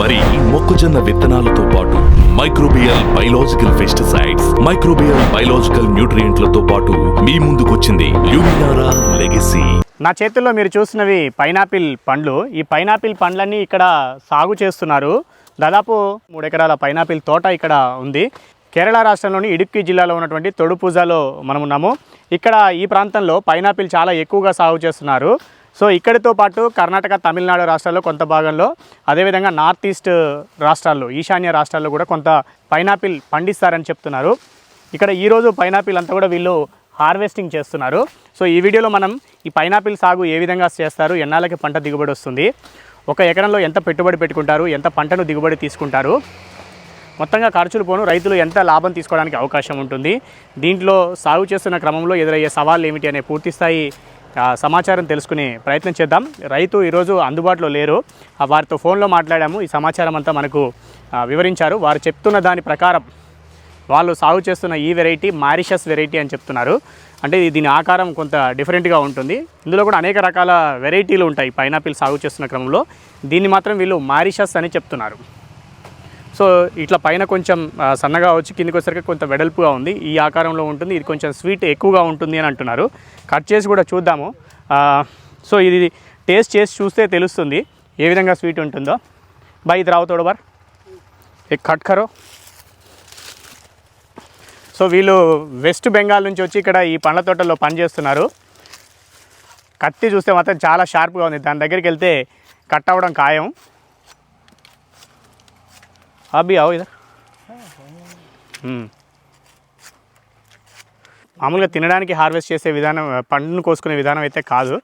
వరి మొక్కజొన్న విత్తనాలతో పాటు microbial biological pesticides microbial biological న్యూట్రియంట్లతో పాటు మీ ముందుకొచ్చింది ల్యూమినారా లెగసీ. నా చేతుల్లో మీరు చూసినవి పైనాపిల్ పండ్లు. ఈ పైనాపిల్ పండ్లన్నీ ఇక్కడ సాగు చేస్తున్నారు. దాదాపు మూడు ఎకరాల పైనాపిల్ తోట ఇక్కడ ఉంది. కేరళ రాష్ట్రంలోని ఇడుక్కి జిల్లాలో ఉన్నటువంటి తొడుపూజాలో మనం ఉన్నాము ఇక్కడ ఈ ప్రాంతంలో పైనాపిల్ చాలా ఎక్కువగా సాగు చేస్తున్నారు. సో ఇక్కడితో పాటు కర్ణాటక తమిళనాడు రాష్ట్రాల్లో కొంత భాగంలో అదేవిధంగా నార్త్ ఈస్ట్ రాష్ట్రాల్లో ఈశాన్య రాష్ట్రాల్లో కూడా కొంత పైనాపిల్ పండిస్తారని చెప్తున్నారు. ఇక్కడ ఈరోజు పైనాపిల్ అంతా కూడా వీళ్ళు హార్వెస్టింగ్ చేస్తున్నారు. సో ఈ వీడియోలో మనం ఈ పైనాపిల్ సాగు ఏ విధంగా చేస్తారు ఎన్నాళ్ళకి పంట దిగుబడి వస్తుంది ఒక ఎకరంలో ఎంత పెట్టుబడి పెట్టుకుంటారు ఎంత పంటను దిగుబడి తీసుకుంటారు మొత్తంగా ఖర్చులు పోను రైతులు ఎంత లాభం తీసుకోవడానికి అవకాశం ఉంటుంది దీంట్లో సాగు చేస్తున్న క్రమంలో ఎదురయ్యే సవాళ్ళు ఏమిటి అనే పూర్తిస్థాయి సమాచారం తెలుసుకునే ప్రయత్నం చేద్దాం. రైతు ఈరోజు అందుబాటులో లేరు. వారితో ఫోన్లో మాట్లాడాము. ఈ సమాచారం అంతా మనకు వివరించారు. వారు చెప్తున్న దాని ప్రకారం వాళ్ళు సాగు చేస్తున్న ఈ వెరైటీ మారిషస్ వెరైటీ అని చెప్తున్నారు. అంటే దీని ఆకారం కొంత డిఫరెంట్గా ఉంటుంది. ఇందులో కూడా అనేక రకాల వెరైటీలు ఉంటాయి పైనాపిల్ సాగు చేస్తున్న క్రమంలో. దీన్ని మాత్రం వీళ్ళు మారిషస్ అని చెప్తున్నారు. సో ఇట్లా పైన కొంచెం సన్నగా వచ్చి కిందికి వచ్చేసరికి కొంత వెడల్పుగా ఉంది. ఈ ఆకారంలో ఉంటుంది. ఇది కొంచెం స్వీట్ ఎక్కువగా ఉంటుంది అని అంటున్నారు. కట్ చేసి కూడా చూద్దాము. సో ఇది టేస్ట్ చేసి చూస్తే తెలుస్తుంది ఏ విధంగా స్వీట్ ఉంటుందో. బై ఇది రావు తోడు బార్ కట్ కరో. సో వీళ్ళు వెస్ట్ బెంగాల్ నుంచి వచ్చి ఇక్కడ ఈ పండ్ల తోటల్లో పనిచేస్తున్నారు. కత్తి చూస్తే మాత్రం చాలా షార్ప్గా ఉంది. దాని దగ్గరికి వెళ్తే కట్ అవ్వడం ఖాయం. అబ్బి అవు ఇదా మామూలుగా తినడానికి హార్వెస్ట్ చేసే విధానం పండును కోసుకునే విధానం అయితే కాదు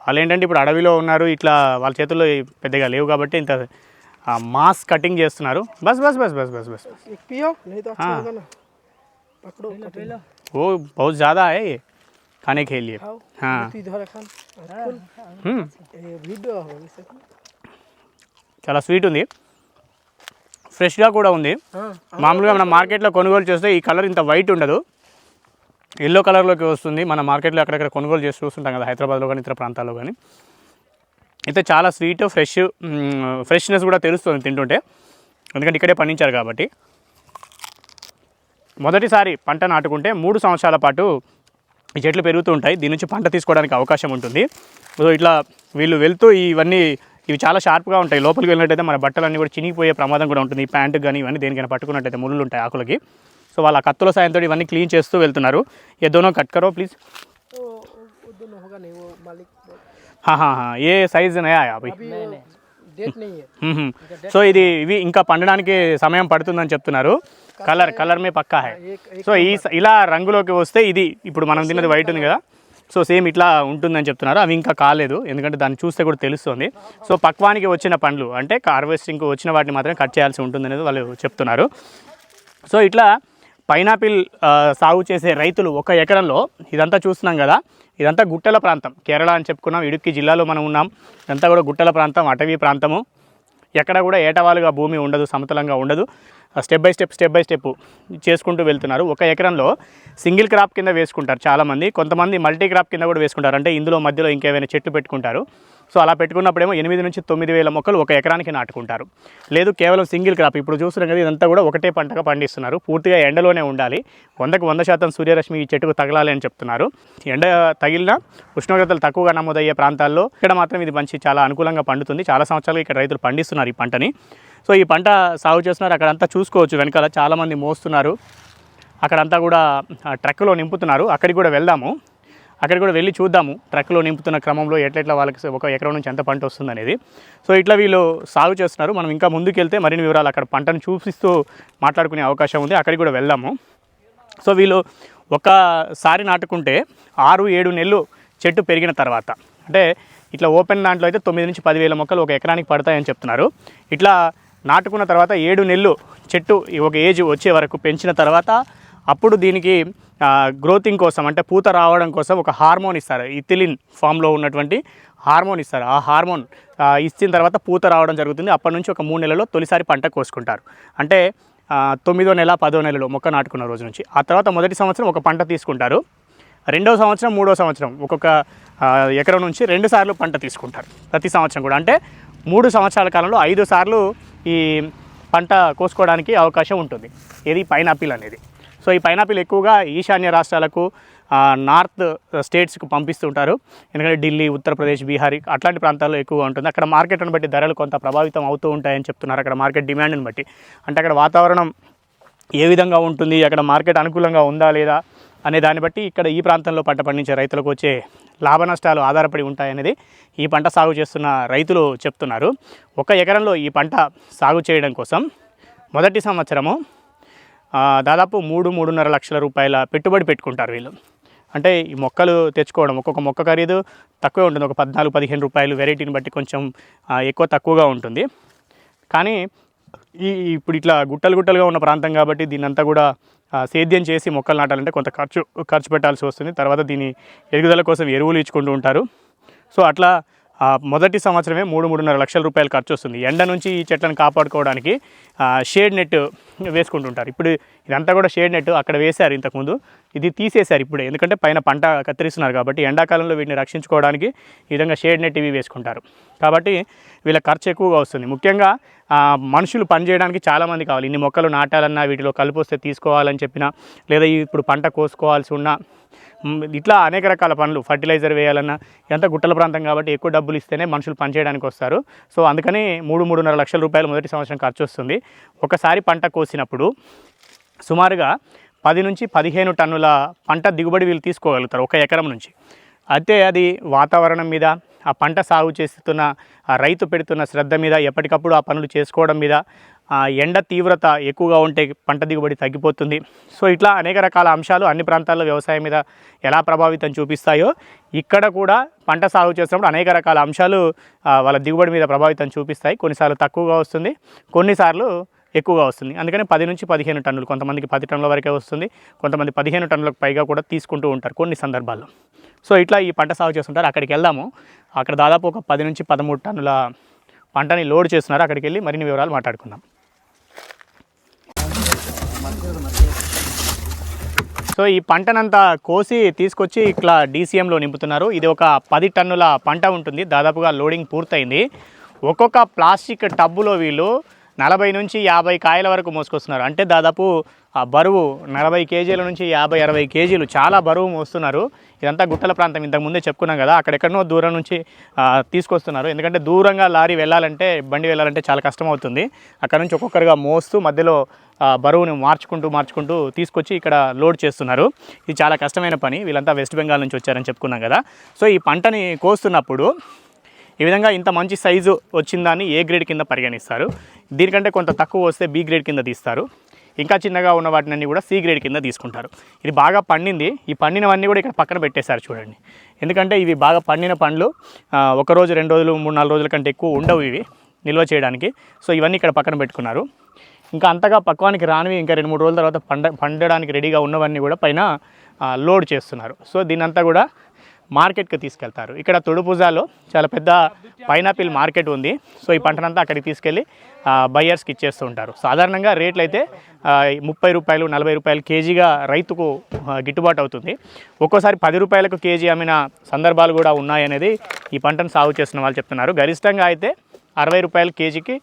వాళ్ళు ఏంటంటే ఇప్పుడు అడవిలో ఉన్నారు ఇట్లా వాళ్ళ చేతుల్లో పెద్దగా లేవు కాబట్టి ఇంత మాస్ కటింగ్ చేస్తున్నారు బస్ బస్ బస్ బస్ బస్ బస్ एक पियो नहीं तो अच्छा हाँ। होगा ना पकड़ो पकड़ो वो बहुत ज़्यादा है ये खाने के लिए खाओ हाँ तू इधर खान खोल हम्म, ये वीडियो हो इसे చాలా స్వీట్ ఉంది ఫ్రెష్గా కూడా ఉంది. మామూలుగా మనం మార్కెట్లో కొనుగోలు చేస్తే ఈ కలర్ ఇంత వైట్ ఉండదు. ఎల్లో కలర్లోకి వస్తుంది. మన మార్కెట్లో అక్కడక్కడ కొనుగోలు చేసి చూస్తుంటాం కదా హైదరాబాద్లో కానీ ఇతర ప్రాంతాల్లో కానీ అయితే చాలా స్వీట్ ఫ్రెష్ ఫ్రెష్నెస్ కూడా తెలుస్తుంది తింటుంటే. ఎందుకంటే ఇక్కడే పండించారు కాబట్టి. మొదటిసారి పంట నాటుకుంటే మూడు సంవత్సరాల పాటు ఈ చెట్లు పెరుగుతూ ఉంటాయి. దీని నుంచి పంట తీసుకోవడానికి అవకాశం ఉంటుంది. సో ఇట్లా వీళ్ళు వెళ్తూ ఇవన్నీ ఇవి చాలా షార్ప్గా ఉంటాయి. లోపలికి వెళ్ళినట్టయితే మన బట్టలన్నీ కూడా చినిగిపోయే ప్రమాదం కూడా ఉంటుంది. ఈ ప్యాంటు కానీ ఇవన్నీ దేనికైనా పట్టుకున్నట్టయితే ముళ్ళు ఉంటాయి ఆకులకి. సో వాళ్ళ కత్తుల సాయంతో ఇవన్నీ క్లీన్ చేస్తూ వెళ్తున్నారు. ఏదోనో కట్ కరో ప్లీజ్. ఏ సైజు అవి. సో ఇది ఇవి ఇంకా పండడానికి సమయం పడుతుందని చెప్తున్నారు. కలర్ కలర్ మీ పక్కా హై. సో ఈ ఇలా రంగులోకి వస్తే ఇది ఇప్పుడు మనం తిన్నది వైట్ ఉంది కదా. సో సేమ్ ఇట్లా ఉంటుందని చెప్తున్నారు. అవి ఇంకా కాలేదు. ఎందుకంటే దాన్ని చూస్తే కూడా తెలుస్తుంది. సో పక్వానికి వచ్చిన పండ్లు అంటే హార్వెస్టింగ్కి వచ్చిన వాటిని మాత్రమే కట్ చేయాల్సి ఉంటుంది అనేది వాళ్ళు చెప్తున్నారు. సో ఇట్లా పైనాపిల్ సాగు చేసే రైతులు ఒక ఎకరంలో ఇదంతా చూస్తున్నాం కదా ఇదంతా గుట్టల ప్రాంతం. కేరళ అని చెప్పుకున్నాం ఇడుక్కి జిల్లాలో మనం ఉన్నాం. ఇదంతా కూడా గుట్టల ప్రాంతం అటవీ ప్రాంతము. ఎక్కడ కూడా ఏటవాలుగా భూమి ఉండదు సమతలంగా ఉండదు. Step by step step by step చేసుకుంటూ వెళ్తున్నారు. ఒక ఎకరంలో సింగిల్ క్రాప్ కింద వేసుకుంటారు చాలామంది. కొంతమంది మల్టీ క్రాప్ కింద కూడా వేసుకుంటారు. అంటే ఇందులో మధ్యలో ఇంకేమైనా చెట్లు పెట్టుకుంటారు. సో అలా పెట్టుకున్నప్పుడేమో ఎనిమిది నుంచి తొమ్మిది వేల మొక్కలు ఒక ఎకరానికి నాటుకుంటారు. లేదు కేవలం సింగిల్ క్రాప్. ఇప్పుడు చూస్తున్నాం కదా ఇదంతా కూడా ఒకటే పంటగా పండిస్తున్నారు. పూర్తిగా ఎండలోనే ఉండాలి. వందకు వంద శాతం సూర్యరశ్మి ఈ చెట్టుకు తగలాలి అని చెప్తున్నారు. ఎండ తగిలిన ఉష్ణోగ్రతలు తక్కువగా నమోదయ్యే ప్రాంతాల్లో ఇక్కడ మాత్రం ఇది మంచి చాలా అనుకూలంగా పండుతుంది. చాలా సంవత్సరాలుగా ఇక్కడ రైతులు పండిస్తున్నారు ఈ పంటని. సో ఈ పంట సాగు చేస్తున్నారు. అక్కడంతా చూసుకోవచ్చు. వెనకాల చాలామంది మోస్తున్నారు. అక్కడంతా కూడా ట్రక్లో ట్రక్కులో నింపుతున్నారు. అక్కడికి కూడా వెళ్దాము. అక్కడికి కూడా వెళ్ళి చూద్దాము. ట్రక్లో నింపుతున్న క్రమంలో ఎట్లెట్లా వాళ్ళకి ఒక ఎకరం నుంచి ఎంత పంట వస్తుంది అనేది సో ఇట్లా వీళ్ళు సాగు చేస్తున్నారు. మనం ఇంకా ముందుకెళ్తే మరిన్ని వివరాలు అక్కడ పంటను చూపిస్తూ మాట్లాడుకునే అవకాశం ఉంది. అక్కడికి కూడా వెళ్దాము. సో వీళ్ళు ఒకసారి నాటుకుంటే ఆరు ఏడు నెలలు చెట్టు పెరిగిన తర్వాత అంటే ఇట్లా ఓపెన్ దాంట్లో అయితే తొమ్మిది నుంచి పదివేల మొక్కలు ఒక ఎకరానికి పడతాయని చెప్తున్నారు. ఇట్లా నాటుకున్న తర్వాత ఏడు నెలలు చెట్టు ఒక ఏజ్ వచ్చే వరకు పెంచిన తర్వాత అప్పుడు దీనికి గ్రోతింగ్ కోసం అంటే పూత రావడం కోసం ఒక హార్మోన్ ఇస్తారు. ఇథిలిన్ ఫామ్లో ఉన్నటువంటి హార్మోన్ ఇస్తారు. ఆ హార్మోన్ ఇచ్చిన తర్వాత పూత రావడం జరుగుతుంది. అప్పటి నుంచి ఒక మూడు నెలలో తొలిసారి పంట కోసుకుంటారు. అంటే తొమ్మిదో నెల పదో నెలలో మొక్క నాటుకున్న రోజు నుంచి. ఆ తర్వాత మొదటి సంవత్సరం ఒక పంట తీసుకుంటారు. రెండో సంవత్సరం మూడో సంవత్సరం ఒక్కొక్క ఎకరం నుంచి రెండు సార్లు పంట తీసుకుంటారు. ప్రతి సంవత్సరం కూడా. అంటే మూడు సంవత్సరాల కాలంలో ఐదు సార్లు ఈ పంట కోసుకోవడానికి అవకాశం ఉంటుంది. ఇది పైనాపిల్ అనేది. సో ఈ పైనాపిల్ ఎక్కువగా ఈశాన్య రాష్ట్రాలకు నార్త్ స్టేట్స్కు పంపిస్తుంటారు. ఎందుకంటే ఢిల్లీ ఉత్తరప్రదేశ్ బీహార్ అట్లాంటి ప్రాంతాల్లో ఎక్కువగా ఉంటుంది. అక్కడ మార్కెట్ను బట్టి ధరలు కొంత ప్రభావితం అవుతూ ఉంటాయని చెప్తున్నారు. అక్కడ మార్కెట్ డిమాండ్ని బట్టి. అంటే అక్కడ వాతావరణం ఏ విధంగా ఉంటుంది? అక్కడ మార్కెట్ అనుకూలంగా ఉందా లేదా? అనే దాన్ని బట్టి ఇక్కడ ఈ ప్రాంతంలో పంట పండించే రైతులకు వచ్చే లాభ నష్టాలు ఆధారపడి ఉంటాయనేది ఈ పంట సాగు చేస్తున్న రైతులు చెప్తున్నారు. ఒక ఎకరంలో ఈ పంట సాగు చేయడం కోసం మొదటి సంవత్సరము దాదాపు మూడు మూడున్నర లక్షల రూపాయల పెట్టుబడి పెట్టుకుంటారు వీళ్ళు. అంటే ఈ మొక్కలు తెచ్చుకోవడం ఒక్కొక్క మొక్క ఖరీదు తక్కువే ఉంటుంది. ఒక పద్నాలుగు పదిహేను రూపాయలు వెరైటీని బట్టి కొంచెం ఎక్కువ తక్కువగా ఉంటుంది. కానీ ఈ ఇప్పుడు ఇట్లా గుట్టలు గుట్టలుగా ఉన్న ప్రాంతం కాబట్టి దీన్నంతా కూడా సేద్యం చేసి మొక్కలు నాటాలంటే కొంత ఖర్చు ఖర్చు పెట్టాల్సి వస్తుంది. తర్వాత దీని ఎదుగుదల కోసం ఎరువులు ఇచ్చుకుంటూ ఉంటారు. సో అట్లా మొదటి సంవత్సరమే మూడు మూడున్నర లక్షల రూపాయలు ఖర్చు వస్తుంది. ఎండ నుంచి ఈ చెట్లను కాపాడుకోవడానికి షేడ్ నెట్ వేసుకుంటుంటారు. ఇప్పుడు ఇదంతా కూడా షేడ్ నెట్ అక్కడ వేశారు ఇంతకుముందు. ఇది తీసేశారు ఇప్పుడే. ఎందుకంటే పైన పంట కత్తిరిస్తున్నారు కాబట్టి ఎండాకాలంలో వీటిని రక్షించుకోవడానికి ఈ విధంగా షేడ్ నెట్ ఇవి వేసుకుంటారు. కాబట్టి వీళ్ళ ఖర్చు ఎక్కువగా వస్తుంది. ముఖ్యంగా మనుషులు పనిచేయడానికి చాలామంది కావాలి. ఇన్ని మొక్కలు నాటాలన్నా వీటిలో కలిపొస్తే వస్తే తీసుకోవాలని చెప్పినా లేదా ఇప్పుడు పంట కోసుకోవాల్సి ఉన్నా ఇట్లా అనేక రకాల పనులు. ఫర్టిలైజర్ వేయాలన్నా ఇదంతా గుట్టల ప్రాంతం కాబట్టి ఎక్కువ డబ్బులు ఇస్తేనే మనుషులు పనిచేయడానికి వస్తారు. సో అందుకని మూడు మూడున్నర లక్షల రూపాయలు మొదటి సంవత్సరం ఖర్చు వస్తుంది ఒకసారి పంట కోసినప్పుడు సుమారుగా పది నుంచి పదిహేను టన్నుల పంట దిగుబడి వీళ్ళు తీసుకోగలుగుతారు ఒక ఎకరం నుంచి. అయితే అది వాతావరణం మీద ఆ పంట సాగు చేస్తున్న ఆ రైతు పెడుతున్న శ్రద్ధ మీద ఎప్పటికప్పుడు ఆ పనులు చేసుకోవడం మీద ఎండ తీవ్రత ఎక్కువగా ఉంటే పంట దిగుబడి తగ్గిపోతుంది. సో ఇట్లా అనేక రకాల అంశాలు అన్ని ప్రాంతాల్లో వ్యవసాయం మీద ఎలా ప్రభావితం చూపిస్తాయో ఇక్కడ కూడా పంట సాగు చేసినప్పుడు అనేక రకాల అంశాలు వాళ్ళ దిగుబడి మీద ప్రభావితం చూపిస్తాయి. కొన్నిసార్లు తక్కువగా వస్తుంది కొన్నిసార్లు ఎక్కువగా వస్తుంది. అందుకని పది నుంచి పదిహేను టన్నులు కొంతమందికి పది టన్నుల వరకే వస్తుంది కొంతమంది పదిహేను టన్నులకు పైగా కూడా తీసుకుంటూ ఉంటారు కొన్ని సందర్భాల్లో. సో ఇట్లా ఈ పంట సాగు చేస్తుంటారు అక్కడికి వెళ్దాము. అక్కడ దాదాపు ఒక పది నుంచి పదమూడు టన్నుల పంటని లోడ్ చేస్తున్నారు అక్కడికి వెళ్ళి మరిన్ని వివరాలు మాట్లాడుకుందాం. సో ఈ పంటనంతా కోసి తీసుకొచ్చి ఇట్లా డీసీఎంలో నింపుతున్నారు. ఇది ఒక పది టన్నుల పంట ఉంటుంది. దాదాపుగా లోడింగ్ పూర్తయింది. ఒక్కొక్క ప్లాస్టిక్ టబ్బులో వీళ్ళు నలభై నుంచి యాభై కాయల వరకు మోసుకొస్తున్నారు. అంటే దాదాపు ఆ బరువు నలభై కేజీల నుంచి యాభై అరవై కేజీలు చాలా బరువు మోస్తున్నారు. ఇదంతా గుట్టల ప్రాంతం. ఇంతకు ముందే చెప్పుకున్నాం కదా అక్కడెక్కడనో దూరం నుంచి తీసుకొస్తున్నారు. ఎందుకంటే దూరంగా లారీ వెళ్ళాలంటే బండి వెళ్ళాలంటే చాలా కష్టం అవుతుంది అక్కడ నుంచి ఒక్కొక్కరుగా మోస్తూ మధ్యలో బరువుని మార్చుకుంటూ మార్చుకుంటూ తీసుకొచ్చి ఇక్కడ లోడ్ చేస్తున్నారు. ఇది చాలా కష్టమైన పని. వీళ్ళంతా వెస్ట్ బెంగాల్ నుంచి వచ్చారని చెప్పుకున్నాం కదా. సో ఈ పంటని కోస్తున్నప్పుడు ఈ విధంగా ఇంత మంచి సైజు వచ్చిందాన్ని ఏ గ్రేడ్ కింద పరిగణిస్తారు? దీనికంటే కొంత తక్కువ వస్తే బి గ్రేడ్ కింద తీస్తారు. ఇంకా చిన్నగా ఉన్న వాటిని కూడా సి గ్రేడ్ కింద తీసుకుంటారు. ఇది బాగా పండింది. ఈ పండినవన్నీ కూడా ఇక్కడ పక్కన పెట్టేశారు చూడండి. ఎందుకంటే ఇవి బాగా పండిన పండ్లు ఒక రోజు రెండు రోజులు మూడు నాలుగు రోజుల కంటే ఎక్కువ ఉండవు ఇవి నిల్వ చేయడానికి. సో ఇవన్నీ ఇక్కడ పక్కన పెట్టుకున్నారు. ఇంకా అంతగా పక్వానికి రానివి ఇంకా రెండు మూడు రోజుల తర్వాత పండ పండడానికి రెడీగా ఉన్నవన్నీ కూడా పైన లోడ్ చేస్తున్నారు. సో దీనంతా కూడా మార్కెట్కి తీసుకెళ్తారు. ఇక్కడ తొడుపుజాలో చాలా పెద్ద పైనాపిల్ మార్కెట్ ఉంది. సో ఈ పంటనంతా అక్కడికి తీసుకెళ్ళి బయ్యర్స్కి ఇచ్చేస్తూ ఉంటారు. సాధారణంగా రేట్లు అయితే ముప్పై రూపాయలు నలభై రూపాయలు కేజీగా రైతుకు గిట్టుబాటు అవుతుంది. ఒక్కోసారి పది రూపాయలకు కేజీ అమ్మిన సందర్భాలు కూడా ఉన్నాయనేది ఈ పంటను సాగు చేస్తున్న వాళ్ళు చెప్తున్నారు. గరిష్టంగా అయితే అరవై రూపాయల కేజీకి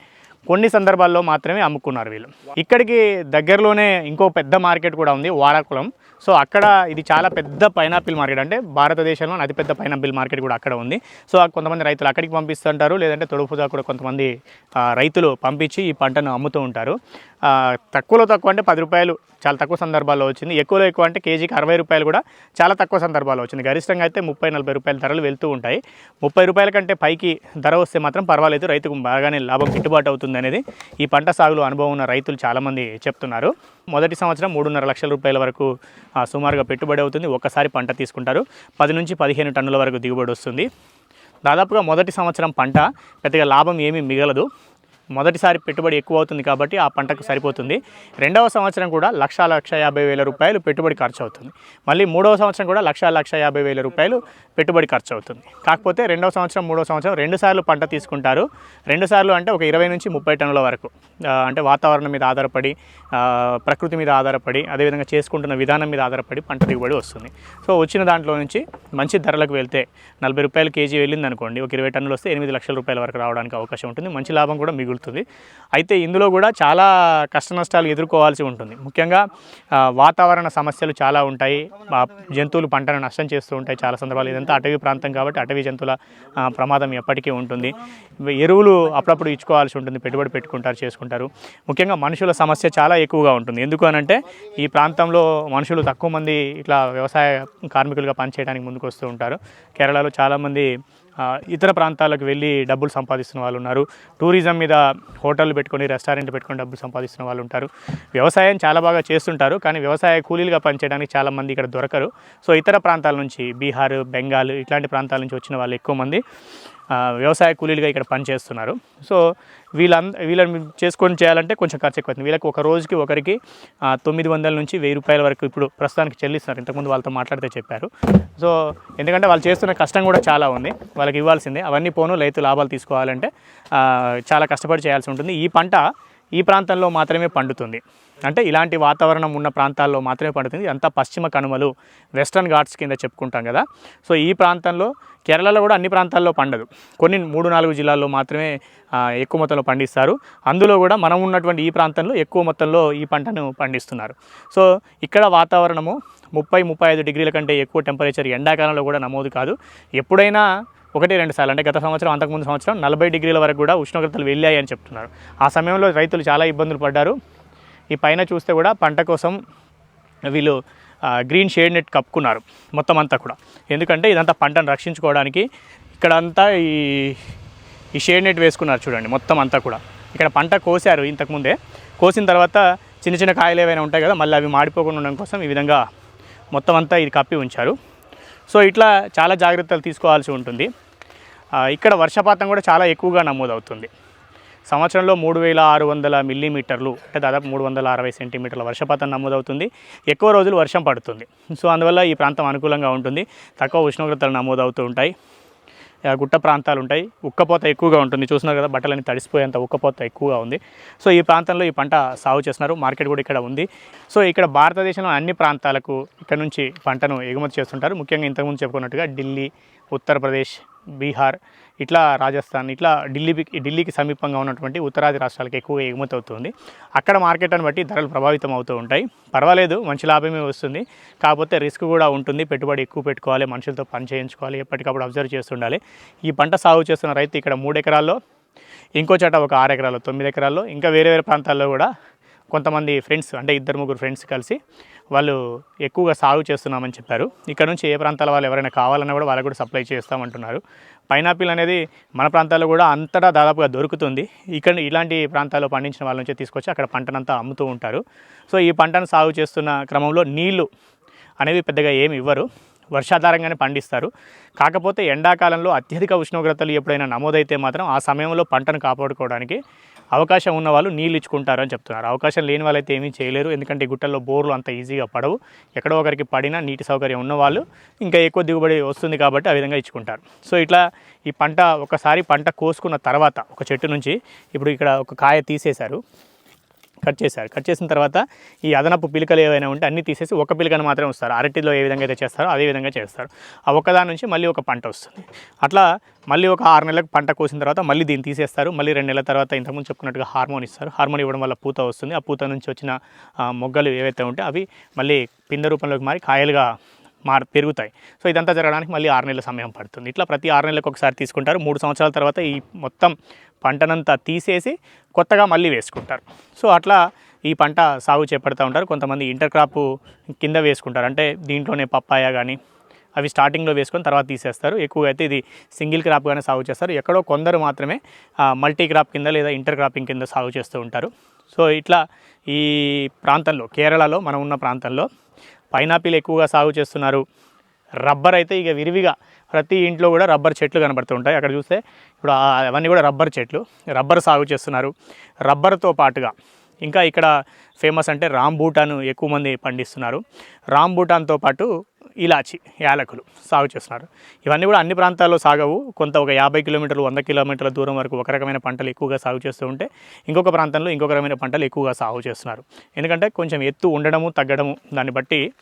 కొన్ని సందర్భాల్లో మాత్రమే అమ్ముకున్నారు వీళ్ళు. ఇక్కడికి దగ్గరలోనే ఇంకో పెద్ద మార్కెట్ కూడా ఉంది వాడాకులం సో అక్కడ ఇది చాలా పెద్ద పైనాపిల్ మార్కెట్. అంటే భారతదేశంలో అతిపెద్ద పైనాపిల్ మార్కెట్ కూడా అక్కడ ఉంది. సో కొంతమంది రైతులు అక్కడికి పంపిస్తుంటారు. లేదంటే తొడుపుజా కూడా కొంతమంది రైతులు పంపించి ఈ పంటను అమ్ముతూ ఉంటారు. తక్కువలో తక్కువ అంటే పది రూపాయలు చాలా తక్కువ సందర్భాల్లో వచ్చింది. ఎక్కువలో ఎక్కువ అంటే కేజీకి అరవై రూపాయలు కూడా చాలా తక్కువ సందర్భాల్లో వచ్చింది. గరిష్టంగా అయితే ముప్పై నలభై రూపాయల ధరలు వెళ్తూ ఉంటాయి. ముప్పై రూపాయల కంటే పైకి ధర వస్తే మాత్రం పర్వాలేదు. రైతుకు బాగానే లాభం గిట్టుబాటు అవుతుంది అనేది ఈ పంట సాగులో అనుభవం ఉన్న రైతులు చాలామంది చెప్తున్నారు. మొదటి సంవత్సరం మూడున్నర లక్షల రూపాయల వరకు సుమారుగా పెట్టుబడి అవుతుంది. ఒక్కసారి పంట తీసుకుంటారు. పది నుంచి పదిహేను టన్నుల వరకు దిగుబడి వస్తుంది. దాదాపుగా మొదటి సంవత్సరం పంట పెద్దగా లాభం ఏమీ మిగలదు. మొదటిసారి పెట్టుబడి ఎక్కువ అవుతుంది కాబట్టి ఆ పంటకు సరిపోతుంది. రెండవ సంవత్సరం కూడా లక్ష లక్ష యాభై వేల రూపాయలు పెట్టుబడి ఖర్చు అవుతుంది మళ్ళీ మూడవ సంవత్సరం కూడా లక్ష లక్ష యాభై వేల రూపాయలు పెట్టుబడి ఖర్చు అవుతుంది కాకపోతే రెండవ సంవత్సరం మూడవ సంవత్సరం రెండు సార్లు పంట తీసుకుంటారు. రెండు సార్లు అంటే ఒక ఇరవై నుంచి ముప్పై టన్నుల వరకు అంటే వాతావరణం మీద ఆధారపడి ప్రకృతి మీద ఆధారపడి అదేవిధంగా చేసుకుంటున్న విధానం మీద ఆధారపడి పంట దిగుబడి వస్తుంది. సో వచ్చిన దాంట్లో నుంచి మంచి ధరలకు వెళ్తే నలభై రూపాయలు కేజీ వెళ్ళింది అనుకోండి ఒక ఇరవై టన్నులు వస్తే ఎనిమిది లక్షల రూపాయల వరకు రావడానికి అవకాశం ఉంటుంది. మంచి లాభం కూడా మిగులుతుంది. జరుగుతుంది. అయితే ఇందులో కూడా చాలా కష్ట నష్టాలు ఎదుర్కోవాల్సి ఉంటుంది. ముఖ్యంగా వాతావరణ సమస్యలు చాలా ఉంటాయి. జంతువులు పంటను నష్టం చేస్తూ ఉంటాయి చాలా సందర్భాలు. ఇదంతా అటవీ ప్రాంతం కాబట్టి అటవీ జంతువుల ప్రమాదం ఎప్పటికీ ఉంటుంది. ఎరువులు అప్పుడప్పుడు ఇచ్చుకోవాల్సి ఉంటుంది. పెట్టుబడి పెట్టుకుంటారు చేసుకుంటారు. ముఖ్యంగా మనుషుల సమస్య చాలా ఎక్కువగా ఉంటుంది. ఎందుకు అనంటే ఈ ప్రాంతంలో మనుషులు తక్కువ మంది ఇట్లా వ్యవసాయ కార్మికులుగా పనిచేయడానికి ముందుకు వస్తూ ఉంటారు. కేరళలో చాలామంది ఇతర ప్రాంతాలకు వెళ్ళి డబ్బులు సంపాదిస్తున్న వాళ్ళు ఉన్నారు. టూరిజం మీద హోటళ్ళు పెట్టుకొని రెస్టారెంట్లు పెట్టుకొని డబ్బులు సంపాదిస్తున్న వాళ్ళు ఉంటారు. వ్యవసాయం చాలా బాగా చేస్తుంటారు కానీ వ్యవసాయ కూలీలుగా పనిచేయడానికి చాలామంది ఇక్కడ దొరకరు. సో ఇతర ప్రాంతాల నుంచి బీహార్ బెంగాల్ ఇట్లాంటి ప్రాంతాల నుంచి వచ్చిన వాళ్ళు ఎక్కువ మంది. వ్యవసాయ కూలీలుగా ఇక్కడ పనిచేస్తున్నారు. సో వీళ్ళంద వీళ్ళని చేసుకొని చేయాలంటే కొంచెం ఖర్చు ఎక్కువ అవుతుంది. వీళ్ళకి ఒక రోజుకి ఒకరికి తొమ్మిది వందల నుంచి వెయ్యి రూపాయల వరకు ఇప్పుడు ప్రస్తుతానికి చెల్లిస్తున్నారు. ఇంతకుముందు వాళ్ళతో మాట్లాడితే చెప్పారు. సో ఎందుకంటే వాళ్ళు చేస్తున్న కష్టం కూడా చాలా ఉంది. వాళ్ళకి ఇవ్వాల్సిందే. అవన్నీ పోను రైతు లాభాలు తీసుకోవాలంటే చాలా కష్టపడి చేయాల్సి ఉంటుంది. ఈ పంట ఈ ప్రాంతంలో మాత్రమే పండుతుంది. అంటే ఇలాంటి వాతావరణం ఉన్న ప్రాంతాల్లో మాత్రమే పండుతుంది. అంతా పశ్చిమ కనుమలు వెస్ట్రన్ ఘాట్స్ కింద చెప్పుకుంటాం కదా. సో ఈ ప్రాంతంలో కేరళలో కూడా అన్ని ప్రాంతాల్లో పండదు. కొన్ని మూడు నాలుగు జిల్లాల్లో మాత్రమే ఎక్కువ మొత్తంలో పండిస్తారు. అందులో కూడా మనం ఉన్నటువంటి ఈ ప్రాంతంలో ఎక్కువ మొత్తంలో ఈ పంటను పండిస్తున్నారు. సో ఇక్కడ వాతావరణము ముప్పై ముప్పై ఐదు డిగ్రీల కంటే ఎక్కువ టెంపరేచర్ ఎండాకాలంలో కూడా నమోదు కాదు. ఎప్పుడైనా ఒకటి రెండు సార్లు. అంటే గత సంవత్సరం అంతకుముందు సంవత్సరం నలభై డిగ్రీల వరకు కూడా ఉష్ణోగ్రతలు వెళ్ళాయి అని చెప్తున్నారు. ఆ సమయంలో రైతులు చాలా ఇబ్బందులు పడ్డారు. ఈ పైన చూస్తే కూడా పంట కోసం వీళ్ళు గ్రీన్ షేడ్ నెట్ కప్పుకున్నారు మొత్తం అంతా కూడా. ఎందుకంటే ఇదంతా పంటను రక్షించుకోవడానికి ఇక్కడ అంతా ఈ ఈ షేడ్ నెట్ వేసుకున్నారు చూడండి మొత్తం అంతా కూడా. ఇక్కడ పంట కోసారు ఇంతకుముందే. కోసిన తర్వాత చిన్న చిన్న కాయలు ఏవైనా ఉంటాయి కదా మళ్ళీ అవి మాడిపోకుండా ఉండడం కోసం ఈ విధంగా మొత్తం అంతా ఇది కప్పి ఉంచారు. సో ఇట్లా చాలా జాగ్రత్తలు తీసుకోవాల్సి ఉంటుంది. ఇక్కడ వర్షపాతం కూడా చాలా ఎక్కువగా నమోదవుతుంది. సంవత్సరంలో మూడు వేల ఆరు వందల మిల్లీమీటర్లు అంటే దాదాపు మూడు వందల అరవై సెంటీమీటర్ల వర్షపాతం నమోదవుతుంది. ఎక్కువ రోజులు వర్షం పడుతుంది. సో అందువల్ల ఈ ప్రాంతం అనుకూలంగా ఉంటుంది. తక్కువ ఉష్ణోగ్రతలు నమోదవుతూ ఉంటాయి. గుట్ట ప్రాంతాలు ఉంటాయి. ఉక్కపోత ఎక్కువగా ఉంటుంది. చూస్తున్నారు కదా బట్టలన్నీ తడిసిపోయేంత ఉక్కపోత ఎక్కువగా ఉంది. సో ఈ ప్రాంతంలో ఈ పంట సాగు చేస్తున్నారు. మార్కెట్ కూడా ఇక్కడ ఉంది. సో ఇక్కడ భారతదేశంలో అన్ని ప్రాంతాలకు ఇక్కడ నుంచి పంటను ఎగుమతి చేస్తుంటారు. ముఖ్యంగా ఇంతకుముందు చెప్పుకున్నట్టుగా ఢిల్లీ ఉత్తరప్రదేశ్ బీహార్ ఇట్లా రాజస్థాన్ ఇట్లా ఢిల్లీకి ఢిల్లీకి సమీపంగా ఉన్నటువంటి ఉత్తరాది రాష్ట్రాలకు ఎక్కువగా ఎగుమతి అవుతుంది అక్కడ మార్కెట్ని బట్టి ధరలు ప్రభావితం అవుతూ ఉంటాయి. పర్వాలేదు మంచి లాభమే వస్తుంది. కాకపోతే రిస్క్ కూడా ఉంటుంది. పెట్టుబడి ఎక్కువ పెట్టుకోవాలి మనుషులతో పని చేయించుకోవాలి ఎప్పటికప్పుడు అబ్జర్వ్ చేస్తుండాలి. ఈ పంట సాగు చేస్తున్న రైతు ఇక్కడ మూడు ఎకరాల్లో ఇంకో చోట ఒక ఆరు ఎకరాల్లో తొమ్మిది ఎకరాల్లో ఇంకా వేరే వేరే ప్రాంతాల్లో కూడా కొంతమంది ఫ్రెండ్స్ అంటే ఇద్దరు ముగ్గురు ఫ్రెండ్స్ కలిసి వాళ్ళు ఎక్కువగా సాగు చేస్తున్నామని చెప్పారు. ఇక్కడ నుంచి ఏ ప్రాంతాల వాళ్ళు ఎవరైనా కావాలన్నా కూడా వాళ్ళకు కూడా సప్లై చేస్తామంటున్నారు. పైనాపిల్ అనేది మన ప్రాంతాల్లో కూడా అంతటా దాదాపుగా దొరుకుతుంది. ఇక్కడ ఇలాంటి ప్రాంతాల్లో పండించిన వాళ్ళ నుంచి తీసుకొచ్చి అక్కడ పంటనంతా అమ్ముతూ ఉంటారు. సో ఈ పంటను సాగు చేస్తున్న క్రమంలో నీళ్ళు అనేవి పెద్దగా ఏమి ఇవ్వరు. వర్షాధారంగానే పండిస్తారు. కాకపోతే ఎండాకాలంలో అత్యధిక ఉష్ణోగ్రతలు ఎప్పుడైనా నమోదైతే మాత్రం ఆ సమయంలో పంటను కాపాడుకోవడానికి అవకాశం ఉన్న వాళ్ళు నీళ్ళు ఇచ్చుకుంటారు అని చెప్తున్నారు. అవకాశం లేని వాళ్ళైతే ఏమీ చేయలేరు. ఎందుకంటే గుట్టల్లో బోర్లు అంత ఈజీగా పడవు. ఎక్కడో ఒకరికి పడినా నీటి సౌకర్యం ఉన్నవాళ్ళు ఇంకా ఎక్కువ దిగుబడి వస్తుంది కాబట్టి ఆ విధంగా ఇచ్చుకుంటారు. సో ఇట్లా ఈ పంట ఒకసారి పంట కోసుకున్న తర్వాత ఒక చెట్టు నుంచి ఇప్పుడు ఇక్కడ ఒక కాయ తీసేశారు. కట్ చేశారు. కట్ చేసిన తర్వాత ఈ అదనపు పిలకలు ఏవైనా ఉంటే అన్నీ తీసేసి ఒక పిలకను మాత్రమే వస్తారు. అరటిలో ఏ విధంగా అయితే చేస్తారో అదే విధంగా చేస్తారు. ఆ ఒక్కదాని నుంచి మళ్ళీ ఒక పంట వస్తుంది. అట్లా మళ్ళీ ఒక ఆరు నెలలకు పంట కోసిన తర్వాత మళ్ళీ దీన్ని తీసేస్తారు. మళ్ళీ రెండు నెలల తర్వాత ఇంతకుముందు చెప్పుకున్నట్టుగా హార్మోన్ ఇస్తారు. హార్మోన్ ఇవ్వడం వల్ల పూత వస్తుంది. ఆ పూత నుంచి వచ్చిన మొగ్గలు ఏవైతే ఉంటే అవి మళ్ళీ పింద రూపంలోకి మారి కాయలుగా మార్ పెరుగుతాయి. సో ఇదంతా జరగడానికి మళ్ళీ ఆరు నెలల సమయం పడుతుంది. ఇట్లా ప్రతి ఆరు నెలలకు ఒకసారి తీసుకుంటారు. మూడు సంవత్సరాల తర్వాత ఈ మొత్తం పంటనంతా తీసేసి కొత్తగా మళ్ళీ వేసుకుంటారు. సో అట్లా ఈ పంట సాగు చేపడుతూ ఉంటారు. కొంతమంది ఇంటర్ క్రాప్ కింద వేసుకుంటారు. అంటే దీంట్లోనే పప్పాయ కానీ అవి స్టార్టింగ్లో వేసుకొని తర్వాత తీసేస్తారు. ఎక్కువగా అయితే ఇది సింగిల్ క్రాప్గానే సాగు చేస్తారు. ఎక్కడో కొందరు మాత్రమే మల్టీ క్రాప్ కింద లేదా ఇంటర్ క్రాపింగ్ కింద సాగు చేస్తూ ఉంటారు. సో ఇట్లా ఈ ప్రాంతంలో కేరళలో మనం ఉన్న ప్రాంతంలో పైనాపిల్ ఎక్కువగా సాగు చేస్తున్నారు. రబ్బర్ అయితే ఇక విరివిగా ప్రతి ఇంట్లో కూడా రబ్బర్ చెట్లు కనబడుతూ ఉంటాయి. అక్కడ చూస్తే ఇప్పుడు అవన్నీ కూడా రబ్బర్ చెట్లు రబ్బర్ సాగు చేస్తున్నారు. రబ్బర్తో పాటుగా ఇంకా ఇక్కడ ఫేమస్ అంటే రాంబూటాను ఎక్కువ మంది పండిస్తున్నారు. రాంబూటాన్తో పాటు ఇలాచి యాలకులు సాగు చేస్తున్నారు. ఇవన్నీ కూడా అన్ని ప్రాంతాల్లో సాగవు. కొంత ఒక యాభై కిలోమీటర్లు వంద కిలోమీటర్ల దూరం వరకు ఒక రకమైన పంటలు ఎక్కువగా సాగు చేస్తూ ఉంటే ఇంకొక ప్రాంతంలో ఇంకొక రకమైన పంటలు ఎక్కువగా సాగు చేస్తున్నారు. ఎందుకంటే కొంచెం ఎత్తు ఉండడము తగ్గడము దాన్ని బట్టి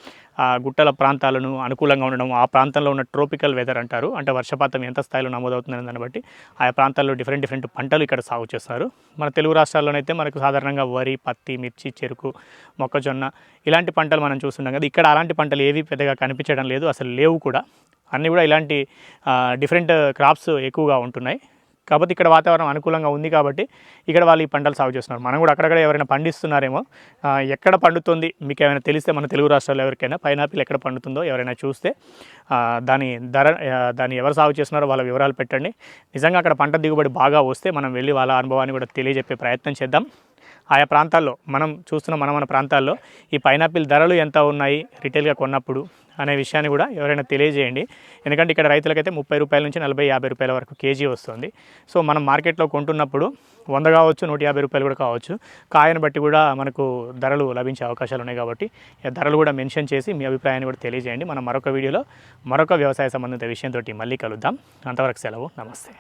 ఆ గుట్టల ప్రాంతాలను అనుకూలంగా ఉండడం ఆ ప్రాంతంలో ఉన్న ట్రోపికల్ వెదర్ అంటారు. అంటే వర్షపాతం ఎంత స్థాయిలో నమోదవుతుందని దాన్ని బట్టి ఆయా ప్రాంతాల్లో డిఫరెంట్ డిఫరెంట్ పంటలు ఇక్కడ సాగు చేస్తారు. మన తెలుగు రాష్ట్రాల్లోనైతే మనకు సాధారణంగా వరి పత్తి మిర్చి చెరుకు మొక్కజొన్న ఇలాంటి పంటలు మనం చూస్తున్నాం కదా. ఇక్కడ అలాంటి పంటలు ఏవి పెద్దగా కనిపించడం లేదు. అసలు లేవు కూడా. అన్నీ కూడా ఇలాంటి డిఫరెంట్ క్రాప్స్ ఎక్కువగా ఉంటున్నాయి. కాకపోతే ఇక్కడ వాతావరణం అనుకూలంగా ఉంది కాబట్టి ఇక్కడ వాళ్ళు ఈ పంటలు సాగు చేస్తున్నారు. మనం కూడా అక్కడక్కడ ఎవరైనా పండిస్తున్నారేమో ఎక్కడ పండుతుంది మీకు ఏమైనా తెలిస్తే మన తెలుగు రాష్ట్రాల్లో ఎవరికైనా పైనాపిల్ ఎక్కడ పండుతుందో ఎవరైనా చూస్తే దాని ధర దాన్ని ఎవరు సాగు చేస్తున్నారో వాళ్ళ వివరాలు పెట్టండి. నిజంగా అక్కడ పంట దిగుబడి బాగా వస్తే మనం వెళ్ళి వాళ్ళ అనుభవాన్ని కూడా తెలియజెప్పే ప్రయత్నం చేద్దాం. ఆయా ప్రాంతాల్లో మనం చూస్తున్న మన మన ప్రాంతాల్లో ఈ పైనాపిల్ ధరలు ఎంత ఉన్నాయి రిటైల్గా కొన్నప్పుడు అనే విషయాన్ని కూడా ఎవరైనా తెలియజేయండి. ఎందుకంటే ఇక్కడ రైతులకైతే ముప్పై రూపాయల నుంచి నలభై యాభై రూపాయల వరకు కేజీ వస్తుంది. సో మనం మార్కెట్లో కొంటున్నప్పుడు వంద కావచ్చు నూట యాభై రూపాయలు కూడా కావచ్చు. కాయను బట్టి కూడా మనకు ధరలు లభించే అవకాశాలు ఉన్నాయి కాబట్టి ధరలు కూడా మెన్షన్ చేసి మీ అభిప్రాయాన్ని కూడా తెలియజేయండి. మనం మరొక వీడియోలో మరొక వ్యవసాయ సంబంధిత విషయంతో మళ్ళీ కలుద్దాం. అంతవరకు సెలవు. నమస్తే.